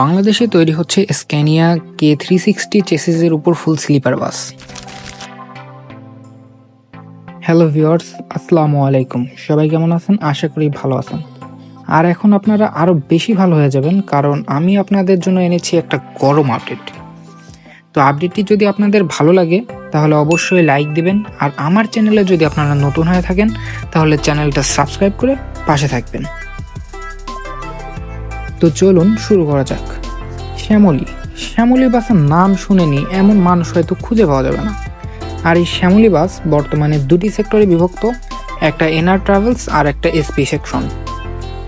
বাংলাদেশে তৈরি হচ্ছে স্ক্যানিয়া কে থ্রি সিক্সটি চেসিসের উপর full sleeper bus. Hello viewers, আসসালামু আলাইকুম। সবাই কেমন আছেন? আশা করি ভালো আছেন। আর এখন আপনারা আরও বেশি ভালো হয়ে যাবেন, কারণ আমি আপনাদের জন্য এনেছি একটা গরম আপডেট। তো আপডেটটি যদি আপনাদের ভালো লাগে, তাহলে অবশ্যই লাইক দিবেন, আর আমার চ্যানেলে যদি আপনারা নতুন হয়ে থাকেন, তাহলে চ্যানেলটা সাবস্ক্রাইব করে পাশে থাকবেন। তো চলুন শুরু করা যাক। শ্যামলী শ্যামলী বাসের নাম শুনেনি, এমন মানুষ হয়তো খুঁজে পাওয়া যাবে না। আর এই শ্যামলী বাস বর্তমানে দুটি সেক্টরে বিভক্ত, একটা এনআর ট্রাভেলস আর একটা এসপি সেকশন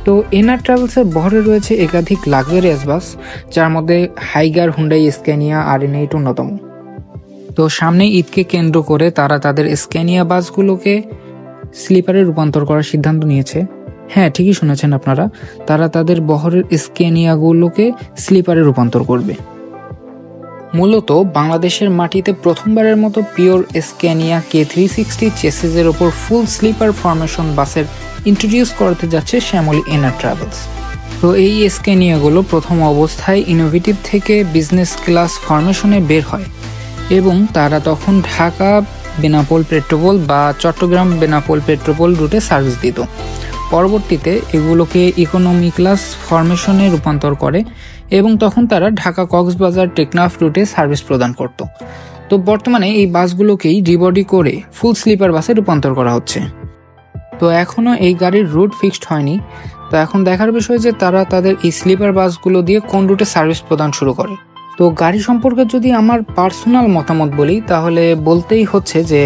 তো এনআর ট্রাভেলসের বহরে রয়েছে একাধিক লাক্সারিয়াস বাস, যার মধ্যে Higer Hyundai Scania R N eight অন্যতম। তো সামনে ঈদকে কেন্দ্র করে তারা তাদের স্ক্যানিয়া বাসগুলোকে স্লিপারে রূপান্তর করার সিদ্ধান্ত নিয়েছে। হ্যাঁ ঠিকই শুনেছেন আপনারা। তারা তাদের বহরের স্কেনিয়াগুলোকে স্লিপারে রূপান্তর করবে। মূলত বাংলাদেশের মাটিতে প্রথমবারের মতো pure Scania K three sixty চেসিসের ওপর ফুল স্লিপার ফরমেশন বাসের ইন্ট্রোডিউস করতে যাচ্ছে শ্যামলী এনার ট্রাভেলস। তো এই স্ক্যানিয়াগুলো প্রথম অবস্থায় ইনোভেটিভ থেকে বিজনেস ক্লাস ফরমেশনে বের হয় এবং তারা তখন ঢাকা, বেনাপোল পেট্রোপোল বা চট্টগ্রাম, বেনাপোল পেট্রোপোল রুটে সার্ভিস দিত। পরবর্তীতে এগুলোকে ইকোনমি ক্লাস ফরমেশনে রূপান্তর করে এবং তখন তারা ঢাকা কক্সবাজার টেকনাফ রুটে সার্ভিস প্রদান করত। তো বর্তমানে এই বাসগুলোকেই রিবডি করে ফুল স্লিপার বাসে রূপান্তর করা হচ্ছে। তো এখনও এই গাড়ির রুট ফিক্সড হয়নি। তো এখন দেখার বিষয় যে তারা তাদের এই স্লিপার বাসগুলো দিয়ে কোন রুটে সার্ভিস প্রদান শুরু করে। তো গাড়ি সম্পর্কে যদি আমার পার্সোনাল মতামত বলি, তাহলে বলতেই হচ্ছে যে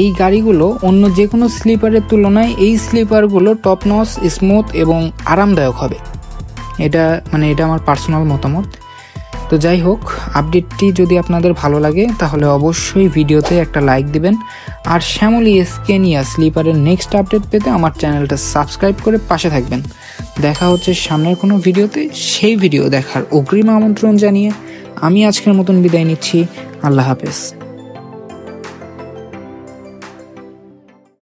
এই গাড়িগুলো অন্য যে কোনো স্লিপারের তুলনায় এই স্লিপারগুলো টপ নস স্মুথ এবং আরামদায়ক হবে। এটা মানে এটা আমার পার্সোনাল মতামত। তো যাই হোক আপডেটটি যদি আপনাদের ভালো লাগে, তাহলে অবশ্যই ভিডিওতে একটা লাইক দিবেন। আর শ্যামলি স্কেনিয়া স্লিপারের নেক্সট আপডেট পেতে আমার চ্যানেলটা সাবস্ক্রাইব করে পাশে থাকবেন। দেখা হচ্ছে সামনের কোনো ভিডিওতে, সেই ভিডিও দেখার অগ্রিম আমন্ত্রণ জানিয়ে আমি আজকের মতন বিদায় নিচ্ছি। আল্লাহ হাফেজ।